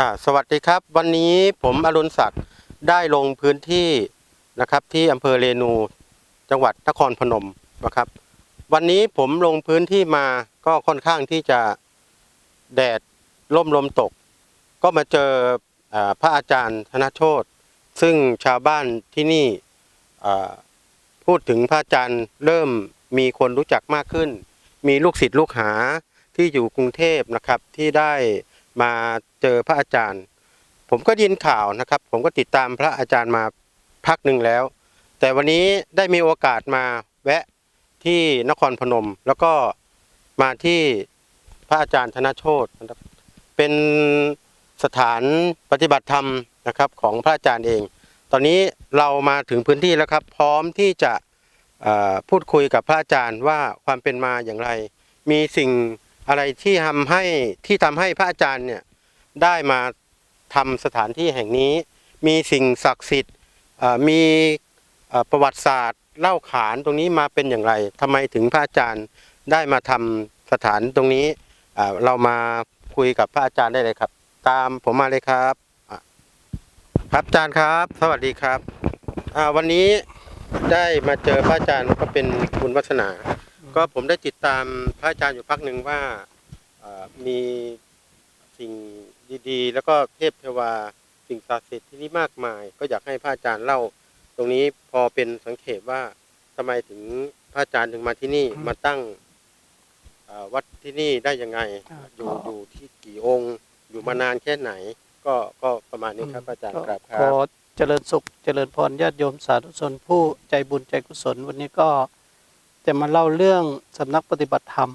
อ่าสวัสดีครับ วันนี้ผมอรุณศักดิ์ได้ลงพื้นที่นะครับ ที่อำเภอเรนูจังหวัดนครพนมนะครับ วันนี้ผมลงพื้นที่มาก็ค่อนข้างที่จะแดดร่มลมตก ก็มาเจออพระอาจารย์ธนโชตซึ่งชาวบ้านที่นี่พูดถึงพระอาจารย์เริ่มมีคนรู้จักมากขึ้น มีลูกศิษย์ลูกหาที่อยู่กรุงเทพนะครับที่ได้ มาเจอพระอาจารย์ ผมก็ยินข่าวนะครับ ผมก็ติดตามพระอาจารย์มาพักหนึ่งแล้ว แต่วันนี้ได้มีโอกาสมาแวะที่นครพนม แล้วก็มาที่พระอาจารย์ธนโชตนะครับเป็นสถานปฏิบัติธรรมนะครับของพระอาจารย์เอง ตอนนี้เรามาถึงพื้นที่แล้วครับ พร้อมที่จะพูดคุยกับพระอาจารย์ว่าความเป็นมาอย่างไร มีสิ่ง อะไรที่ทำให้ที่ทำให้พระอาจารย์เนี่ยได้มาทำสถานที่แห่งนี้ มีสิ่งศักดิ์สิทธิ์มีประวัติศาสตร์เล่าขานตรงนี้มาเป็นอย่างไรทำไมถึงพระอาจารย์ได้มาทำสถานตรงนี้เรามาคุยกับพระอาจารย์ได้เลยครับ ตามผมมาเลยครับครับอาจารย์ครับ สวัสดีครับวันนี้ได้มาเจอพระอาจารย์ก็เป็นบุญวัฒนา ก็ผมได้ติดตามพระอาจารย์อยู่พักหนึ่งว่าเอ่อมีสิ่งดีๆ แล้วก็เทพเทวาสิ่งศักดิ์สิทธิ์ที่นี่มากมาย ก็อยากให้พระอาจารย์เล่า ตรงนี้พอเป็นสังเขปว่าทำไมถึงพระอาจารย์ถึงมาที่นี่อืมมาตั้งเอ่อวัดที่นี่ได้ยังไงอ่าอยู่ก็อยู่ที่กี่องค์ อยู่มานานแค่ไหน ก็ก็ประมาณนี้ครับพระอาจารย์ครับคขอรับเจริญสุขเจริญพรญาติโยมสาธุชนผู้ใจบุญใจกุศล วันนี้ก็ จะมาเล่าเรื่องสำนักปฏิบัติธรรม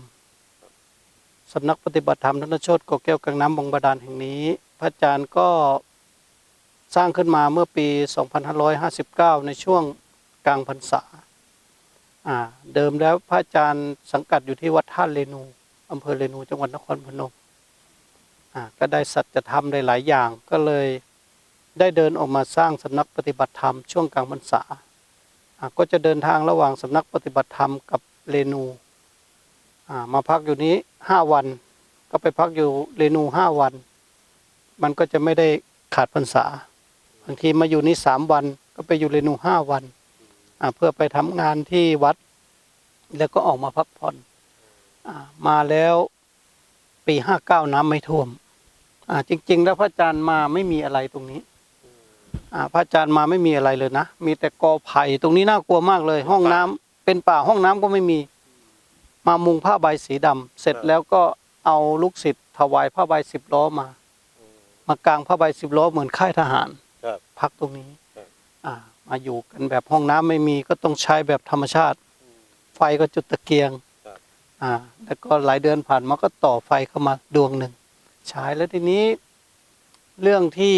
สำนักปฏิบัติธรรมธนโชตโกแก้วกังน้ำบงบาดาลแห่งนี้ พระอาจารย์ก็สร้างขึ้นมาเมื่อปี 2559 ในช่วงกลางพรรษา เดิมแล้วพระอาจารย์สังกัดอยู่ที่วัดท่าเรนูอำเภอเรนูจังหวัดนครพนมก็ได้สัจธรรมหลายอย่างก็เลยได้เดินออกมาสร้างสำนักปฏิบัติธรรมช่วงกลางพรรษา ก็จะเดินทางระหว่างสำนักปฏิบัติธรรมกับเรนูมาพักอยู่นี้ห้าวัน ก็ไปพักอยู่เรนูห้าวัน มันก็จะไม่ได้ขาดพรรษาบางทีมาอยู่นี้สามวัน ก็ไปอยู่เรนูห้าวันเพื่อไปทำงานที่วัด แล้วก็ออกมาพักผ่อนมาแล้วปีห้าเก้าน้ำไม่ท่วมจริง ๆ แล้วพระอาจารย์มาไม่มีอะไรตรงนี้ พระอาจารย์มาไม่มีอะไรเลยนะ มีแต่กอไผ่ตรงนี้น่ากลัวมากเลย ห้องน้ำเป็นป่าห้องน้ำก็ไม่มี มามุงผ้าใบสีดำเสร็จแล้วก็เอาลูกศิษย์ถวายผ้าใบสิบล้อมา มากางผ้าใบสิบล้อเหมือนค่ายทหารครับพักตรงนี้ครับอ่ามาอยู่กันแบบห้องน้ำไม่มีก็ต้องใช้แบบธรรมชาติ ไฟก็จุดตะเกียงครับอ่าแล้วก็หลายเดือนผ่านมาก็ต่อไฟเข้ามาดวงหนึ่งใช้แล้วทีนี้ เรื่องที่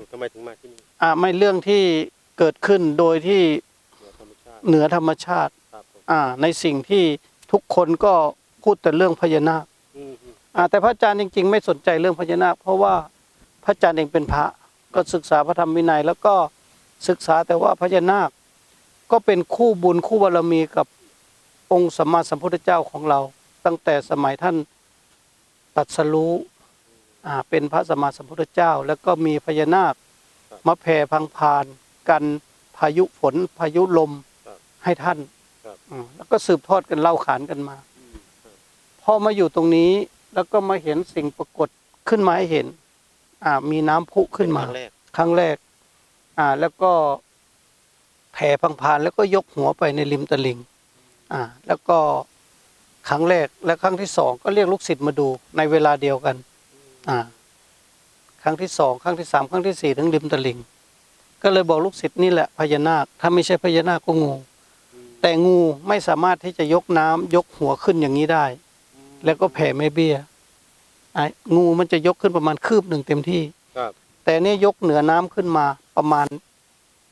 อยู่ทำไมถึงมาที่นี่อ่าไม่เรื่องที่เกิดขึ้นโดยที่เหนือธรรมชาติเหนือธรรมชาติครับผมอ่าในสิ่งที่ทุกคนก็พูดแต่เรื่องพญานาคอืมอืมอ่าแต่พระอาจารย์จริง ๆ ไม่สนใจเรื่องพญานาค เพราะว่าพระอาจารย์เองเป็นพระก็ศึกษาพระธรรมวินัย แล้วก็ศึกษาแต่ว่าพญานาค ก็เป็นคู่บุญคู่บารมีกับองค์สัมมาสัมพุทธเจ้าของเรา ตั้งแต่สมัยท่านตรัดสรู้อ่า เป็นพระสัมมาสัมพุทธเจ้า แล้วก็มีพญานาคมาแผ่พังพานกันพายุฝนพายุลมครับให้ท่านครับอืมแล้วก็สืบทอดกันเล่าขานกันมาอืมครับพอมาอยู่ตรงนี้แล้วก็มาเห็นสิ่งปรากฏขึ้นมาให้เห็น อ่า มีน้ำพุขึ้นมาเป็ครั้งแรกครั้งแรก อ่า แล้วก็แผ่พังพานแล้วก็ยกหัวไปในริมตลิ่งอ่า แล้วก็ครั้งแรกและครั้งที่สองก็เรียกลูกศิษย์มาดูในเวลาเดียวกันอ่า ครั้งที่สองครั้งที่สามครั้งที่สี่ถึงริมตลิ่ง ก็เลยบอกลูกศิษย์นี่แหละพญานาค ถ้าไม่ใช่พญานาคก็งูอืมแต่งูไม่สามารถที่จะยกน้ำยกหัวขึ้นอย่างนี้ได้ แล้วก็แผ่ไม่เบี้ยอะงูมันจะยกขึ้นประมาณคืบหนึ่งเต็มที่ครับแต่เนี่ยยกเหนือน้ำขึ้นมาประมาณ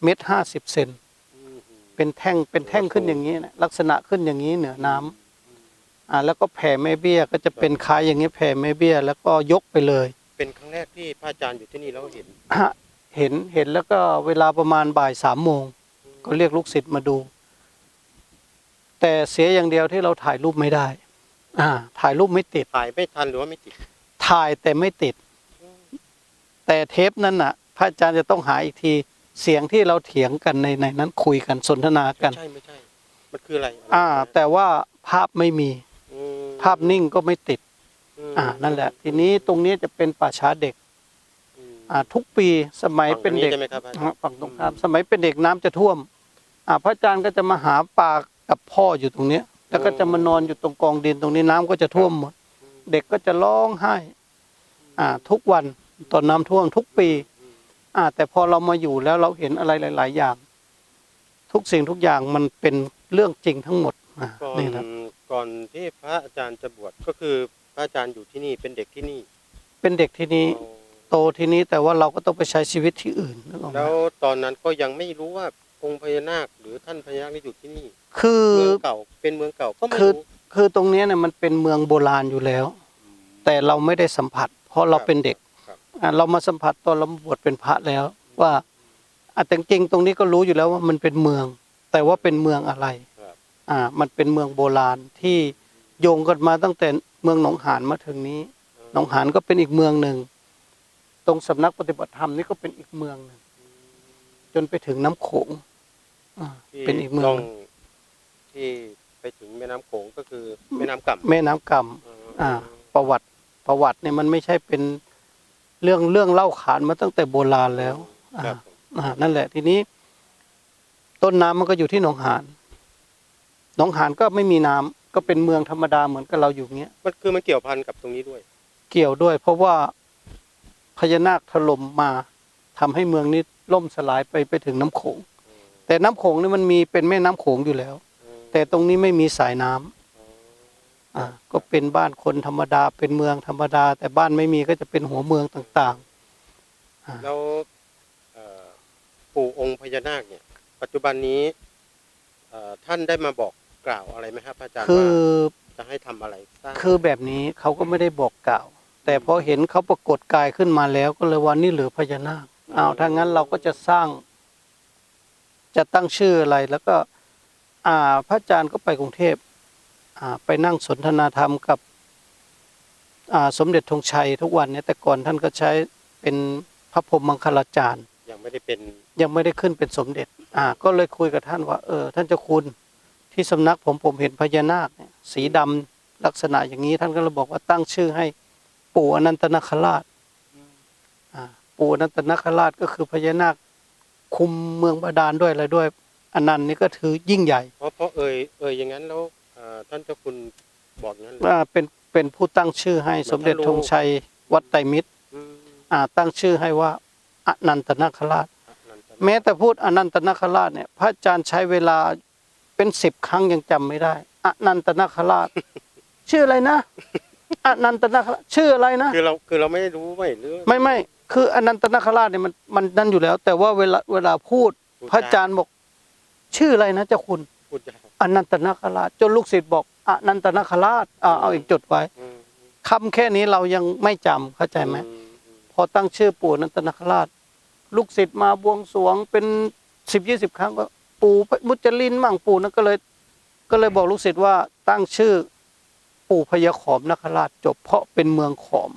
เม็ดห้าสิบเซนอืมอืมเป็นแท่งเป็นแท่งขึ้นอย่างนี้นะลักษณะขึ้นอย่างนี้เหนือน้ำ อ่าแล้วก็แผ่ไม่เบี้ยก็จะเป็นคล้ายอย่างนี้แผ่ไม่เบี้ย แล้วก็ยกไปเลย เป็นครั้งแรกที่พระอาจารย์อยู่ที่นี่แล้วเห็นฮะเห็นเห็นแล้วก็เวลาประมาณบ่ายสามโมงก็เรียกลูกศิษย์มาดู แต่เสียอย่างเดียวที่เราถ่ายรูปไม่ได้ อ่า ถ่ายรูปไม่ติด ถ่ายไม่ทันหรือว่าไม่ติดถถ่ายแต่ไม่ติด แต่เทปนั้นน่ะ พระอาจารย์จะต้องหาอีกทีเสียงที่เราเถียงกันในในนั้นคุยกันสนทนากัน ใช่ไม่ใช่ มันคืออะไร อ่า แต่ว่าภาพไม่มีอืม ภาพนิ่งก็ไม่ติดมอ่านั่นแหละ ทีนี้ตรงนี้จะเป็นป่าช้าเด็กอืมอ่าทุกปีสมัยฝั่งเป็นเด็กใช่ไหมครับอาจารย์อ่าฝั่งตรงข้ามสมัยเป็นเด็กน้ำจะท่วม อ่าพระอาจารย์ก็จะมาหาปลากับพ่ออยู่ตรงเนี้ย แล้วก็จะมานอนอยู่ตรงกองดินตรงนี้น้ำก็จะท่วมหมด เด็กก็จะร้องไห้ อ่า ทุกวันตอนน้ำท่วมทุกปี อ่า แต่พอเรามาอยู่แล้วเราเห็นอะไรหลาย ๆ อย่าง ทุกสิ่งทุกอย่างมันเป็นเรื่องจริงทั้งหมดอ่าก่อนนี่นะ ก่อนที่พระอาจารย์จะบวชก็คือพระอาจารย์อยู่ที่นี่เป็นเด็กที่นี่เป็นเด็กที่นี้อ๋อโตที่นี้แต่ว่าเราก็ต้องไปใช้ชีวิตที่อื่นนึกออกไหมแล้วตอนนั้นก็ยังไม่รู้ว่าองค์พญานาคหรือท่านพญานาคนี่อยู่ที่นี่ คือเมืองเก่าเป็นเมืองเก่าก็ไม่คือรู้คือตรงเนี้ยเนี่ยมันเป็นเมืองโบราณอยู่แล้ว แต่เราไม่ได้สัมผัส เพราะเราเป็นเด็กครับอะเรามาสัมผัสตอนเราบวชเป็นพระแล้ว ว่าอะแต่จริงๆตรงนี้ก็รู้อยู่แล้วว่ามันเป็นเมือง แต่ว่าเป็นเมืองอะไรครับ อ่ามันเป็นเมืองโบราณที่โยงกันมาตั้งแต่เมืองหนองหานมาถึงนี้หนองหานก็เป็นอีกเมืองหนึ่ง ตรงสำนักปฏิบัติธรรมนี่ก็เป็นอีกเมืองหนึ่งจนไปถึงน้ำโขงอ่าที่เป็นอีกเมืองล่องหนึ่งที่ไปถึงแม่น้ำโขงก็คือแม่น้ำก่ำแม่น้ำกำอ่า ประวัติประวัติเนี่ยมันไม่ใช่เป็นเรื่องเรื่องเล่าขานมาตั้งแต่โบราณแล้วอ่าครับผมอ่านั่นแหละทีนี้ ต้นน้ำมันก็อยู่ที่หนองหาน หนองหานก็ไม่มีน้ำก็เป็นเมืองธรรมดาเหมือนกับเราอยู่เงี้ยมันคือมันเกี่ยวพันกับตรงนี้ด้วย เกี่ยวด้วย เพราะว่าพญานาคถล่มมาทำให้เมืองนี้ล่มสลายไปไปถึงน้ำโขง แต่น้ำโขงนี่มันมีเป็นแม่น้ำโขงอยู่แล้ว แต่ตรงนี้ไม่มีสายน้ำอ่าก็เป็นบ้านคนธรรมดาเป็นเมืองธรรมดา แต่บ้านไม่มีก็จะเป็นหัวเมืองต่างแล้วเอ่อปู่องค์พญานาคเนี่ย ปัจจุบันนี้เอ่อท่านได้มาบอก กล่าวอะไรไหมครับอาจารย์ๆคือว่าจะให้ทำอะไรสร้างคือแบบนี้เขาก็ไม่ได้บอกกล่าว แต่พอเห็นเขาปรากฏกายขึ้นมาแล้วก็เลยว่านี่หรือพญานาคอ้าวถ้างั้นเราก็จะสร้าง จะตั้งชื่ออะไรแล้วก็ อ่าพระอาจารย์ก็ไปกรุงเทพอ่าไปนั่งสนทนาธรรมกับอ่าสมเด็จธงชัยทุกวันเนี่ยแต่ก่อนท่านก็ใช้เป็นพระพรหมมังคลาจารย์ยังไม่ได้เป็นยังไม่ได้ขึ้นเป็นสมเด็จ อ่า ก็เลยคุยกับท่านว่า เออ ท่านเจ้าคุณ ที่สำนักผมผมเห็นพญานาคเนี่ยสีดำลักษณะอย่างนี้ท่านก็เลยบอกว่าตั้งชื่อให้ปู่อนันตนาคราชอ่าปู่อนันตนาคราชก็คือพญานาคคุมเมืองบาดาลด้วยอะไรด้วยอนันต์นี่ก็ถือยิ่งใหญ่ เพราะเพราะเอ่ยเอ่ยอย่างนั้นแล้วเอ่อท่านเจ้าคุณบอกอย่างนั้นเลยว่าเป็นเป็นผู้ตั้งชื่อให้สมเด็จธงชัยวัดไตรมิตรอืมอ่าตั้งชื่อให้ว่าอนันตนาคราชนั่นแม้แต่พูดอนันตนาคราชเนี่ยพระอาจารย์ใช้เวลา เป็นสิบครั้งยังจำไม่ได้อนันตนาคราช ชื่ออะไรนะอนันตนาคราชชื่ออะไรนะคือเราคือเราไม่รู้ไม่หรือไม่ไม่คืออนันตนาคราชเนี่ยมันมันนั่นอยู่แล้ว แต่ว่าเวลาเวลาพูด พระอาจารย์บอก ชื่ออะไรนะเจ้าคุณพูดยากอนันตนาคราชจนลูกศิษย์บอกอนันตนาคราชอ่าเอาอีกจดไว้อืมคำแค่นี้เรายังไม่จำเข้าใจไหมอือืมพอตั้งชื่อปู่อนันตนาคราช ลูกศิษย์มาบวงสรวงเป็นสิบยี่สิบครั้งก็ ปู่มุจลินมั่งปู่นั่นก็เลย ก็เลยบอกลูกศิษย์ว่าตั้งชื่อปู่พญาขอมนคราชจบ เพราะเป็นเมืองขอม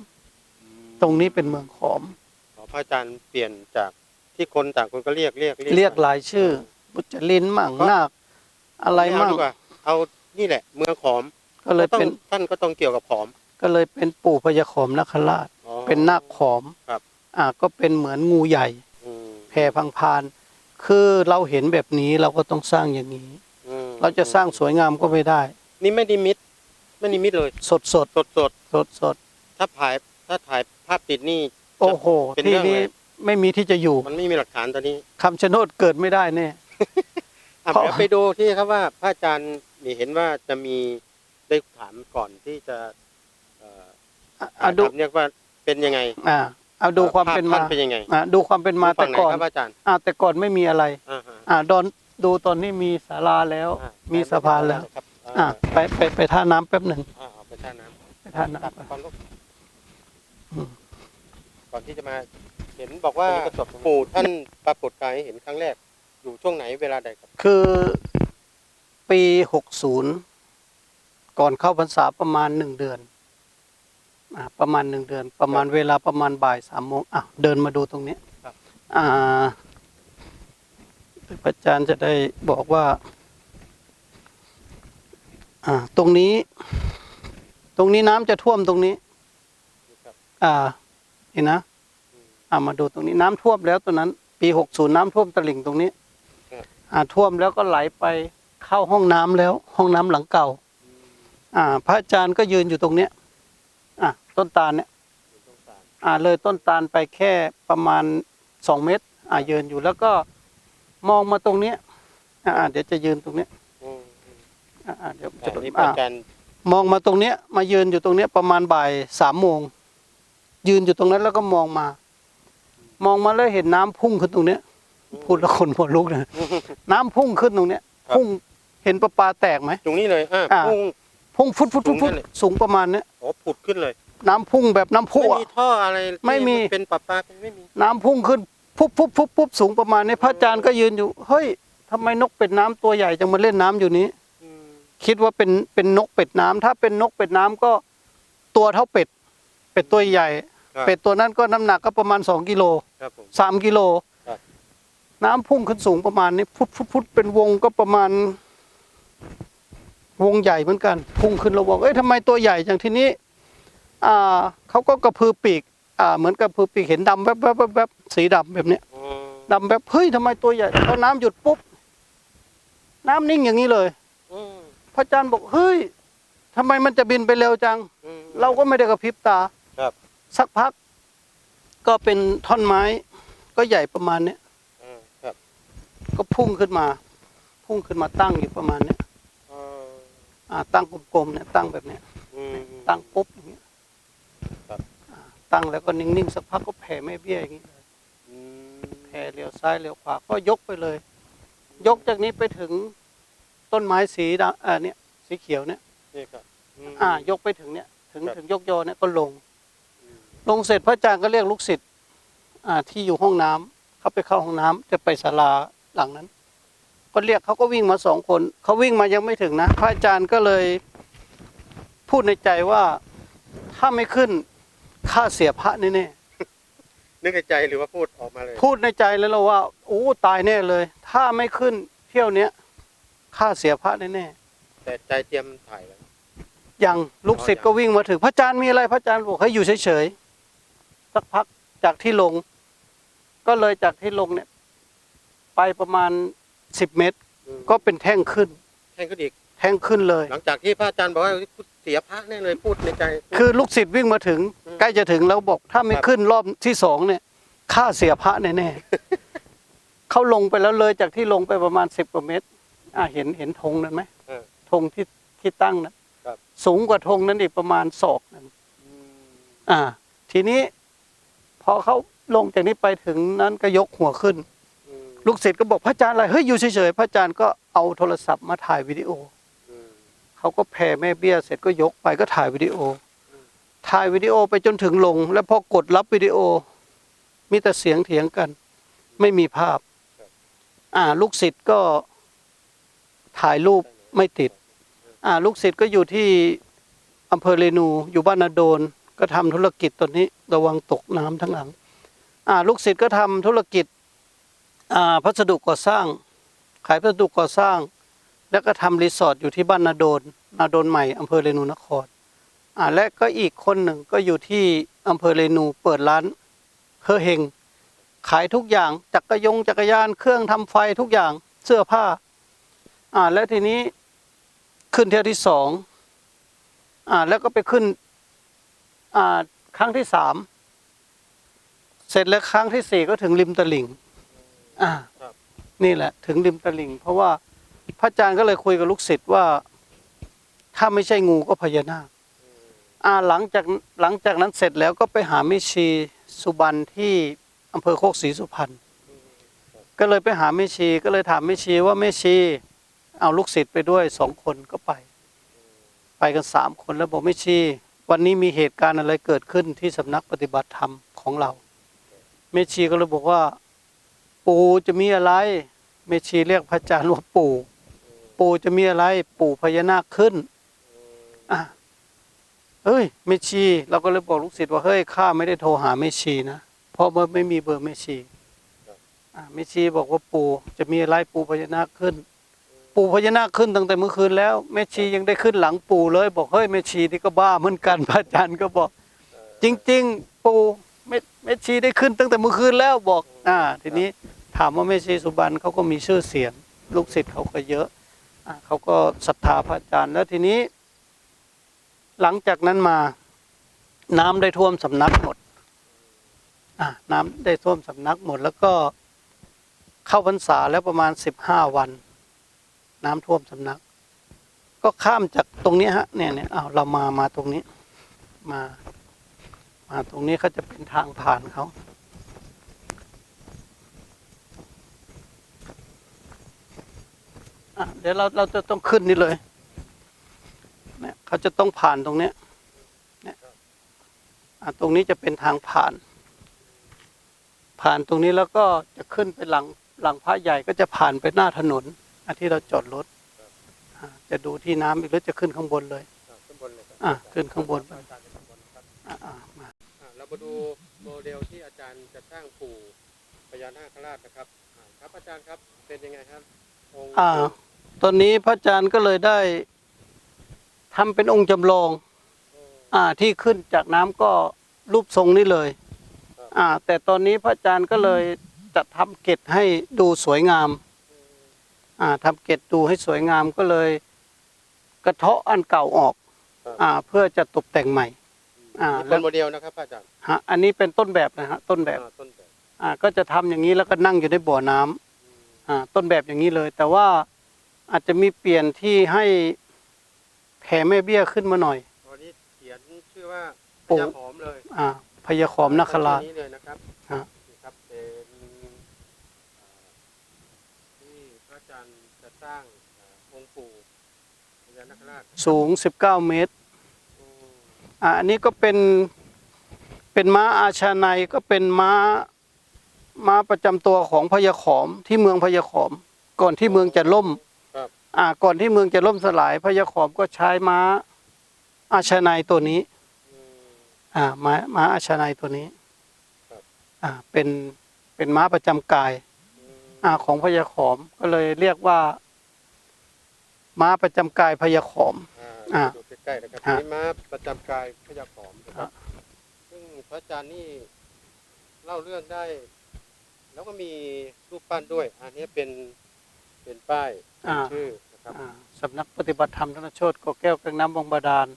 ตรงนี้เป็นเมืองขอมขอพระอาจารย์เปลี่ยนจากที่คนต่างคนก็เรียกเรียกเรียกหลายชื่อมุจลินมั่งนาคอะไรไม่เอามั่งดีกว่าเอานี่แหละ เมืองขอม ก็เลยต้องเป็นท่านก็ต้องเกี่ยวกับขอม ก็เลยเป็นปู่พญาขอมนคราชอ๋อเป็นนาคขอมครับ อ่าก็เป็นเหมือนงูใหญ่อืมแผ่พังพาน คือเราเห็นแบบนี้เราก็ต้องสร้างอย่างนี้ อืมเราจะสร้างสวยงามก็ไม่ได้ นี่ไม่นิมิต ไม่นิมิตเลย สดสดสดสดสดสดๆถ้าถ่ายถ้าถ่ายภาพติดนี่ๆโอ้โห เป็นที่เรื่องนี้เลย ไม่มีที่จะอยู่มันไม่มีหลักฐานตอนนี้คำชะโนดเกิดไม่ได้แน่ อะเพราะ เดี๋ยวไปดูที่ครับว่าพระอาจารย์นี่เห็นว่าจะมีได้ถามก่อนที่จะเอ่ออะอะดูถามเรียกว่าเป็นยังไง อ่า เอาดูความเป็นภมาพท่เป็นยังไงอ่าดูความเป็นมาดูแต่ฝั่งไหนก่อนครับอาจารย์อ่าแต่ก่อนไม่มีอะไร อ่าฮะ อ่าดอนดูตอนนี้มีศาลาแล้ว อะมีสะพานแล้ว ครับอ่าไปไปไปท่าน้ำแป๊บหนึ่งอ่าเอาไปท่าน้ำไปท่าครับน้ำ ก่อนลูกอืม ก่อนที่จะมา เห็นบอกว่าปู่ท่านปรากฏกายให้เห็นครั้งแรก อยู่ช่วงไหนเวลาใดครับ คือปีหกศูนย์ก่อนเข้าพรรษาประมาณหนึ่งเดือนอ่า ประมาณหนึ่งเดือน ประมาณเวลาประมาณบ่ายสามโมงอะเดินมาดูตรงนี้ครับอ่าพระอาจารย์จะได้บอกว่า อ่า ตรงนี้ ตรงนี้น้ำจะท่วมตรงนี้ครับอ่าเห็นนะอ่ามาดูตรงนี้น้ำท่วมแล้วตอนนั้น ปีหกศูนย์น้ำท่วมตลิ่งตรงนี้ครับอ่าท่วมแล้วก็ไหลไปเข้าห้องน้ำแล้ว ห้องน้ำหลังเก่า อ่า พระอาจารย์ก็ยืนอยู่ตรงเนี้ยอะ ต้นตาลเนี่ยอ่าเลยต้นตาลไปแค่ประมาณสองเมตร อ่ายืนอยู่แล้วก็มองมาตรงเนี้ยอ่าเดี๋ยวจะยืนตรงเนี้ยอืมอืมอ่าอ่าเดี๋ยวอ่าจะนี่พระอ่าอาจารย์มองมาตรงเนี้ย มายืนอยู่ตรงเนี้ยประมาณบ่ายสามโมงยืนอยู่ตรงนั้นแล้วก็มองมา มองมาแล้วเห็นน้ำพุ่งขึ้นตรงเนี้ย พูดแล้วคนหัวลุกนะน้ำพุ่งขึ้นตรงเนี้ยครับพุ่งเห็นประปาแตกไหมตรงนี้เลยอ่าอ่าพุ่งพุ่งฟุดฟุดฟุดฟุดสูงนั่นแหละสูงประมาณเนี้ยโอ้ผุดขึ้นเลย น้ำพุ่งแบบน้ำพุไม่อะ มีท่ออะไรที่ไม่มี เป็นปลาปลาไม่มีน้ำพุ่งขึ้นปุ๊บปุ๊บปุ๊บปุ๊บสูงประมาณนี้พระอาจารย์ก็ยืนอยู่ เฮ้ยทำไมนกเป็ดน้ำตัวใหญ่จังมาเล่นน้ำอยู่นี้ อืมคิดว่าเป็นเป็นนกเป็ดน้ำถ้าเป็นนกเป็ดน้ำก็ตัวเท่าเป็ด เป็ดตัวใหญ่ ครับเป็ดตัวนั้นก็น้ำหนักก็ประมาณสองกิโลครับผมสามกิโลครับ น้ำพุ่งขึ้นสูงประมาณนี้พุดพุดพุดเป็นวงก็ประมาณ วงใหญ่เหมือนกัน พุ่งขึ้นเราบอกเอ้ยทำไมตัวใหญ่จังทีนี้อ่า เขาก็กระพือปีกอ่าเหมือนกระพือปีกเห็นดำแวบแวบแวบแวบสีดำแบบเนี้ยอืมดำแบบเฮ้ยทำไมตัวใหญ่พอน้ำหยุดปุ๊บ น้ำนิ่งอย่างนี้เลยอืมพระอาจารย์บอกเฮ้ยทำไมมันจะบินไปเร็วจังอืมเราก็ไม่ได้กระพริบตาครับสักพัก ก็เป็นท่อนไม้ ก็ใหญ่ประมาณเนี้ยอ่าครับก็พุ่งขึ้นมา พุ่งขึ้นมาตั้งอยู่ประมาณเนี้ยอ่าอ่าตั้งกลมๆเนี่ยตั้งแบบเนี้ยอืมตั้งปุ๊บอย่างเงี้ยครับอ่า ตั้งแล้วก็นิ่งๆสักพักก็แผ่แม่เบี้ยอย่างนี้เลยอืมแผ่เลี้ยวซ้ายเลี้ยวขวาก็ยกไปเลย ยกจากนี้ไปถึงต้นไม้สีดำอ่าเนี่ย สีเขียวเนี่ยนี่ครับมอ่ายกไปถึงเนี่ย ถึงครับถึงยกยอเนี่ยก็ลงอืมลงเสร็จพระอาจารย์ก็เรียกลูกศิษย์อ่าที่อยู่ห้องน้ำเขาไปเข้าห้องน้ำจะไปศาลาหลังนั้น ก็เรียกเขาก็วิ่งมาสองคนเขาวิ่งมายังไม่ถึงนะ พระอาจารย์ก็เลย พูดในใจว่าถ้าไม่ขึ้น ข้าเสียพระแน่นึกในใจหรือว่าพูดออกมาเลยๆพูดในใจแล้วเราว่าโอ้ตายแน่เลย ถ้าไม่ขึ้นเที่ยวเนี้ยข้าเสียพระแน่แต่ใจเตรียมถ่ายแล้ว ๆอย่างลูกศิษย์ก็วิ่งมาถึงพระอาจารย์มีอะไรพระอาจารย์บอกให้อยู่เฉยๆสักพักจากที่ลง ก็เลยจากที่ลงเนี่ย ไปประมาณสิบเมตร อืมก็เป็นแท่งขึ้นแข่งขึ้นอีก แท่งขึ้นเลย หลังจากที่พระอาจารย์บอกว่าเสียพระแน่เลยพูดในใจ คือลูกศิษย์วิ่งมาถึงอืมใกล้จะถึงแล้วบอก ถ้าไม่ครับขึ้นรอบที่สองเนี่ยค่าเสียพระแน่ๆเขาลงไปแล้วเลยจากที่ลงไปประมาณสิบกว่าเมตร อ่าเห็นเห็นธงนั้นไหมเออธงที่ที่ตั้งนะครับสูงกว่าธงนั้นอีกประมาณศอกหนึงอืมอ่า ทีนี้ พอเขาลงจากนี้ไปถึงนั้นก็ยกหัวขึ้นอืมลูกศิษย์ก็บอกพระอาจารย์อะไรเฮ้ยอยู่เฉยๆพระอาจารย์ก็เอาโทรศัพท์มาถ่ายวิดีโออืม เขาก็แผ่แม่เบี้ยเสร็จก็ยกไปก็ถ่ายวิดีโอ ถ่ายวิดีโอไปจนถึงลง แล้วพอกดรับวิดีโอ มีแต่เสียงเถียงกัน ไม่มีภาพ อ่าลูกศิษย์ก็ถ่ายรูปไม่ติด อ่าลูกศิษย์ก็อยู่ที่อำเภอเรนู อยู่บ้านนาโดน ก็ทำธุรกิจตอนนี้ระวังตกน้ำทั้งหลัง อ่าลูกศิษย์ก็ทำธุรกิจอ่าพัสดุก่อสร้าง ขายพัสดุก่อสร้าง แล้วก็ทำรีสอร์ทอยู่ที่บ้านนาโดน นาโดนใหม่อำเภอเรนูนครอ่าและก็อีกคนหนึ่งก็อยู่ที่อำเภอเรนูเปิดร้านเฮอเฮงขายทุกอย่างจักรยงจักรยานเครื่องทำไฟทุกอย่างเสื้อผ้าอ่าและทีนี้ขึ้นเที่ยวที่สองอ่าแล้วก็ไปขึ้นอ่าครั้งที่สามเสร็จแล้วครั้งที่สี่ก็ถึงริมตลิ่งอ่าครับนี่แหละ ถึงริมตลิ่งเพราะว่าพ ระอาจารย์ก็เลยคุยกับลูกศิษย์ว่า ถ้าไม่ใช่งูก็พญานาคอ่าหลังจากหลังจากนั้นเสร็จแล้วก็ไปหาแม่ชีสุบรรณที่อำเภอโคกศรีสุพรรณก็เลยไปหาแม่ชีก็เลยถามแม่ชีว่าแม่ชีเอาลูกศิษย์ไปด้วยสองคนก็ไป ไปกันสามคนแล้วบอกแม่ชี วันนี้มีเหตุการณ์อะไรเกิดขึ้นที่สำนักปฏิบัติธรรมของเราแม่ชีก็เลยบอกว่า ปู่จะมีอะไรแม่ชีเรียกพระอาจารย์ว่าปู่ ปู่จะมีอะไร ปู่พญานาคขึ้นอะเอ้ยแม่ชี เราก็เลยบอกลูกศิษย์ว่าเฮ้ยข้าไม่ได้โทรหาแม่ชีนะเพราะว่าไม่มีเบอร์แม่ชีอ่าแม่ชีบอกว่าปู่จะมีอะไรปู่พญานาคขึ้น ปู่พญานาคขึ้นตั้งแต่เมื่อคืนแล้วแม่ชียังได้ขึ้นหลังปู่เลย บอกเฮ้ยแม่ชีนี่ก็บ้าเหมือนกันพระอาจารย์ก็บอก จริง ๆ ปู่แม่แม่ชีได้ขึ้นตั้งแต่เมื่อคืนแล้วบอก อ่า ทีนี้ถามว่าแม่ชีสุบรรณเขาก็มีชื่อเสียง ลูกศิษย์เขาก็เยอะอ่า เขาก็ศรัทธาพระอาจารย์แล้วทีนี้ หลังจากนั้นมาน้ำได้ท่วมสำนักหมดน้ำได้ท่วมสำนักหมด แล้วก็เข้าพรรษาแล้วประมาณสิบห้าวัน น้ำท่วมสำนัก ก็ข้ามจากตรงนี้ฮะเนี่ยเนี่ยเอาเรามามาตรงนี้ มา มาตรงนี้เขาจะเป็นทางผ่านเขาอะ เดี๋ยวเราเราจะต้องขึ้นนี่เลยเนี่ยเขาจะต้องผ่านตรงเนี้ยเนี่ยอะตรงนี้จะเป็นทางผ่าน ผ่านตรงนี้แล้วก็จะขึ้นไปหลังหลังพระใหญ่ก็จะผ่านไปหน้าถนนอะที่เราจอดรถอะจะดูที่น้ำอีกหรือจะขึ้นข้างบนเลยอ่าขึ้นบนเลยครับอะขึ้นข้างบนอาจารย์ขึ้นข้างบนครับอะอะมาอ่าเรามาดูโมเดลที่อาจารย์จะสร้างปู่พญานาคราชนะครับอ่าครับอาจารย์ครับเป็นยังไงครับองค์อ่า ตอนนี้พระอาจารย์ก็เลยได้ทำเป็นองค์จำลอง อ่าที่ขึ้นจากน้ำก็รูปทรงนี้เลย อ่า แต่ตอนนี้พระอาจารย์ก็เลยจะทำเกตให้ดูสวยงาม อ่าทำเกตดูให้สวยงามก็เลย กระเทาะอันเก่าออก อ่า เพื่อจะตกแต่งใหม่ อ่านี่แล้เป็วนโมเดลนะครับอาจารย์ฮะอันนี้เป็นต้นแบบนะฮะต้นแบบอ่าต้นแบบ อ่า ก็จะทำอย่างนี้แล้วก็นั่งอยู่ในบ่อน้ำอ่า ต้นแบบอย่างนี้เลย แต่ว่า อาจจะมีเปลี่ยนที่ให้แผ่แม่เบี้ยขึ้นมาหน่อย ตอนนี้เขียนชื่อว่าพปู่ญาหอมเลยอ่าพญาขอมนาคราชชื่อนี้เลยนะครับฮะนี่ครับเป็นอ่าที่พระอาจารย์จะสร้างอ่าองค์ปู่พญานาคราชสูง 19 เมตรอืมอ่าอันนี้ก็เป็นเป็นม้าอาชาในยก็เป็นม้าม้าประจำตัวของพญาขอมที่เมืองพญาขอม ก่อนที่เมืองจะล่มครับอ่า ก่อนที่เมืองจะล่มสลายพญาขอมก็ใช้ม้าอาชาในยตัวนี้อืมอ่าม้าม้าอาชาในยตัวนี้ครับอ่าเป็นเป็นม้าประจำกายอืมอ่าของพญาขอมก็เลยเรียกว่า ม้าประจำกายพญาขอมอ่าอ่าดูใกล้ๆนะครับฮะนี่ม้าประจำกายพญาขอมนะครับซึ่งพระอาจารย์นี่เล่าเรื่องได้ แล้วก็มีรูปปั้นด้วย อันนี้เป็น เป็นป้ายอ่า ชื่อนะครับอ่าสำนักปฏิบัติธรรมธนโชตกอแก้วกังน้ำบางบาดาล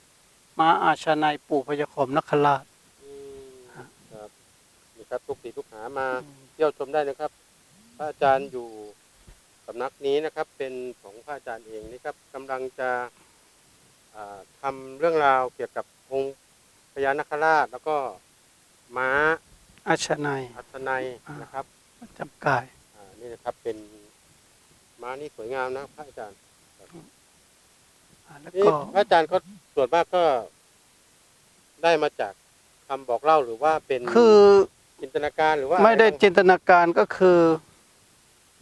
ม้าอาชาในยปู่พญาขอมนคราชอืมฮะครับนี่ครับทุกปีทุกหามาเที่ยวชมได้นะครับ พระอาจารย์อยู่สำนักนี้นะครับ เป็นของพระอาจารย์เองนี่ครับกำลังจะอ่าทำเรื่องราวเกี่ยวกับองค์พญานาคราชแล้วก็ม้าอาชาในยอัศนัยอ่านนะครับ ประจำกาย อ่านี่นะครับเป็น ม้านี่สวยงามนะพระอาจารย์อ่าแล้วนี่ก็พระอาจารย์ก็ส่วนมากก็ ได้มาจากคำบอกเล่าหรือว่าเป็นคือจินตนาการหรือว่าไม่ได้อะรบ้างจินตนาการก็คือ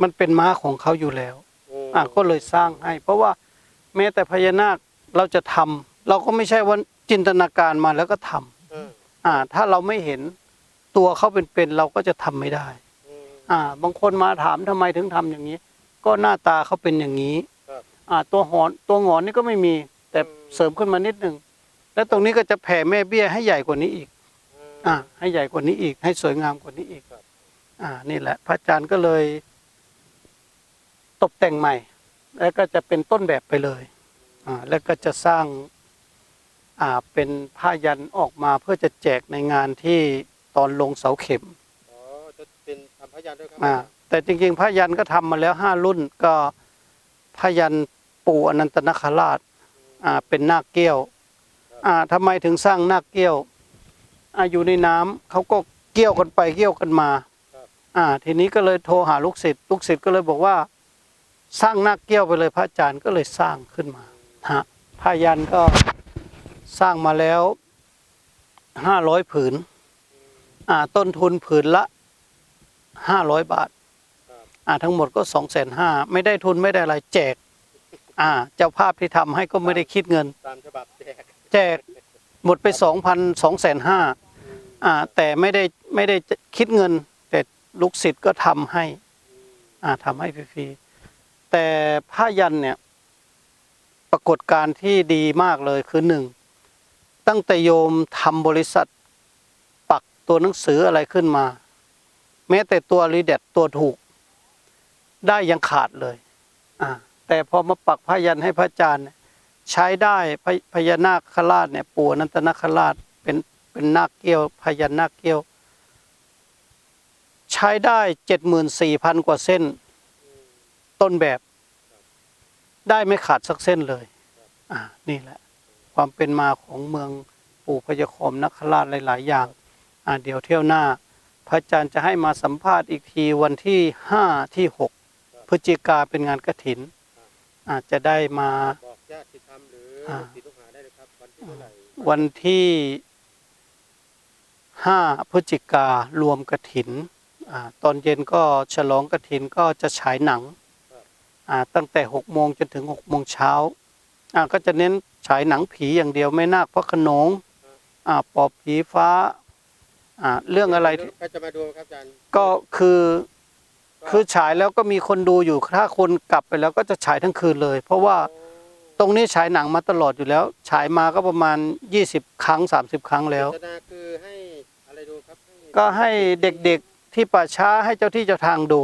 มันเป็นม้าของเขาอยู่แล้วมอ่าก็เลยสร้างให้ เพราะว่าแม้แต่พญานาคเราจะทำเราก็ไม่ใช่ว่าจินตนาการมาแล้วก็ทำอ่าอ่า ถ้าเราไม่เห็นตัวเขาเป็นๆเราก็จะทำไม่ได้ อืมอ่า บางคนมาถามทำไมถึงทำอย่างนี้ ก็หน้าตาเขาเป็นอย่างนี้ครับอ่าตัวหอนตัวหงอนนี่ก็ไม่มี แต่อืมเสริมขึ้นมานิดหนึ่งแล้วตรงนี้ก็จะแผ่แม่เบี้ยให้ใหญ่กว่านี้อีกอ่าให้ใหญ่กว่านี้อีก ให้สวยงามกว่านี้อีกครับอ่านี่แหละ พระอาจารย์ก็เลย ตกแต่งใหม่ แล้วก็จะเป็นต้นแบบไปเลยอ่าแล้วก็จะสร้างอ่าเป็นผ้ายันออกมาเพื่อจะแจกในงานที่ตอนลงเสาเข็มอ๋อจะเป็นทำพยานด้วยครัอ่า แต่จริงๆผ้ายันก็ทำมาแล้วห้ารุ่นก็ผ้ายันปู่อนันตนาคราชอ่าเป็นนาคเกี้ยวอ่าทำไมถึงสร้างนาคเกี้ยวอ่าอยู่ในน้ำเขาก็เกี้ยวกันไปเกี้ยวกันมาอ่าทีนี้ก็เลยโทรหาลูกศิษย์ลูกศิษย์ก็เลยบอกว่า สร้างนาคเกี้ยวไปเลยพระอาจารย์ก็เลยสร้างขึ้นมาฮะผ้ายันก็สร้างมาแล้วห้าร้อยผืน อ่าต้นทุนผืนละห้าร้อยบาทครับ อ่าทั้งหมดก็สองแสนห้าไม่ได้ทุนไม่ได้อะไรแจก อ่า เจ้าภาพที่ทำให้ก็ไม่ได้คิดเงิน ตามฉบับแจกแจกหมดไปสองพันสองแสนห้าอ่า แต่ไม่ได้ไม่ได้คิดเงิน แต่ลูกศิษย์ก็ทำให้ อ่าทำให้ฟรีๆแต่ผ้ายันเนี่ย ปรากฏการที่ดีมากเลยคือหนึ่งตั้งแต่โยมทำบริษัท ปักตัวหนังสืออะไรขึ้นมา แม้แต่ตัวรีเด็ดตัวถูก ได้ยังขาดเลยอ่าแต่พอมาปักผ้ายันให้พระอาจารย์เนี่ยใช้ได้พญพญานาคราชเนี่ยปู่อนันตนาคราชเป็นเป็นนาคเกี้ยวพญานาคเกี้ยว ใช้ได้เจ็ดหมื่นสี่พันกว่าเส้น ต้นแบบ ได้ไม่ขาดสักเส้นเลยอ่านี่แหละ ความเป็นมาของเมืองปู่พญาคมนคราชหลาย ๆ อย่างอ่าเดี๋ยวเที่ยวหน้า พระอาจารย์จะให้มาสัมภาษณ์อีกทีวันที่ห้าที่หก พฤศจิกาเป็นงานกระถิน อาจจะได้มาบอกญาติธรรมหรืออ่าลูกศิษย์ลูกหาได้เลยครับวันที่เท่าไหร่วันที่ห้าพฤศจิการวมกระถินอ่าตอนเย็นก็ฉลองกระถินก็จะฉายหนังอ่าตั้งแต่หกโมงจนถึงหกโมงเช้าอ่าก็จะเน้นฉายหนังผีอย่างเดียวไม่นาคพระโขนงอ่าปอบผีฟ้าอ่าเรื่องอะไรที่ใครจะมาดูครับอาจารย์ก็คือ คือฉายแล้วก็มีคนดูอยู่ถ้าคนกลับไปแล้วก็จะฉายทั้งคืนเลย เพราะว่าตรงนี้ฉายหนังมาตลอดอยู่แล้ว ฉายมาก็ประมาณ 20 ครั้ง 30 ครั้งแล้ว เจตนาคือให้อะไรดูครับให้ก็ให้เด็กๆที่ป่าช้าให้เจ้าที่เจ้าทางดู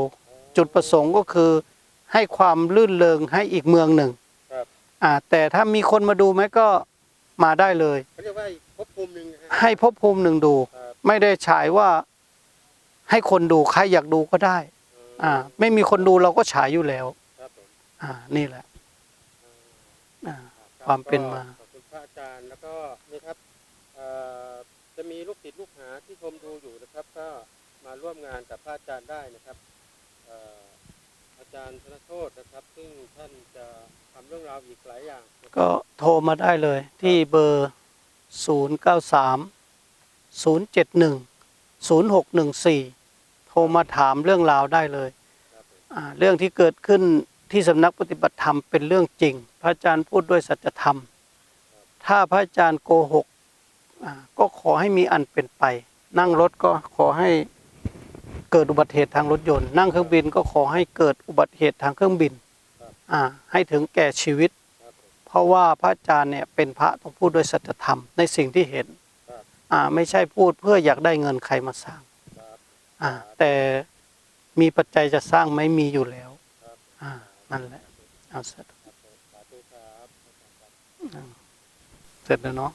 จุดประสงค์ก็คือให้ความลื่นเริงให้อีกเมืองหนึ่งครับอ่าแต่ถ้ามีคนมาดูไหมก็มาได้เลย เขาเรียกว่าภพภูมิหนึ่งนะฮะ ให้ภพภูมิหนึ่งดู ครับ ไม่ได้ฉายว่าให้คนดูใครอยากดูก็ได้ อ่า ไม่มีคนดูเราก็ฉายอยู่แล้ว ครับผมอ่า นี่แหละ อ่ารับความเป็นมาก็ขอบคุณพระอาจารย์แล้วก็นี่ครับเอ่อจะมีลูกศิษย์ลูกหาที่ชมดูอยู่นะครับ ก็มาร่วมงานกับพระอาจารย์ได้นะครับเอ่ออาจารย์ธนโชตนะครับ ซึ่งท่านจะทำเรื่องราวอีกหลายอย่างนะครับ ก็โทรมาได้เลยที่เบอร์ 0 9 3 0 7 1 0 6 1 4 โทรมาถามเรื่องราวได้เลยครับผมอ่าเรื่องที่เกิดขึ้นที่สำนักปฏิบัติธรรมเป็นเรื่องจริง พระอาจารย์พูดด้วยสัจธรรม ถ้าพระอาจารย์โกหกอ่าก็ขอให้มีอันเป็นไป นั่งรถก็ขอให้เกิดอุบัติเหตุทางรถยนต์ นั่งเครื่องบินก็ขอให้เกิดอุบัติเหตุทางเครื่องบินอ่าให้ถึงแก่ชีวิตครับผมเพราะว่าพระอาจารย์เนี่ยเป็นพระต้องพูดด้วยสัจธรรมในสิ่งที่เห็นครับอ่าไม่ใช่พูดเพื่ออยากได้เงินใครมาสร้างครับอ่า แต่มีปัจจัยจะสร้างไหม่มีอยู่แล้วครับอ่านั่นแหละเอาเสร็จครับผมสาธุครับเสร็จแล้วเนาะ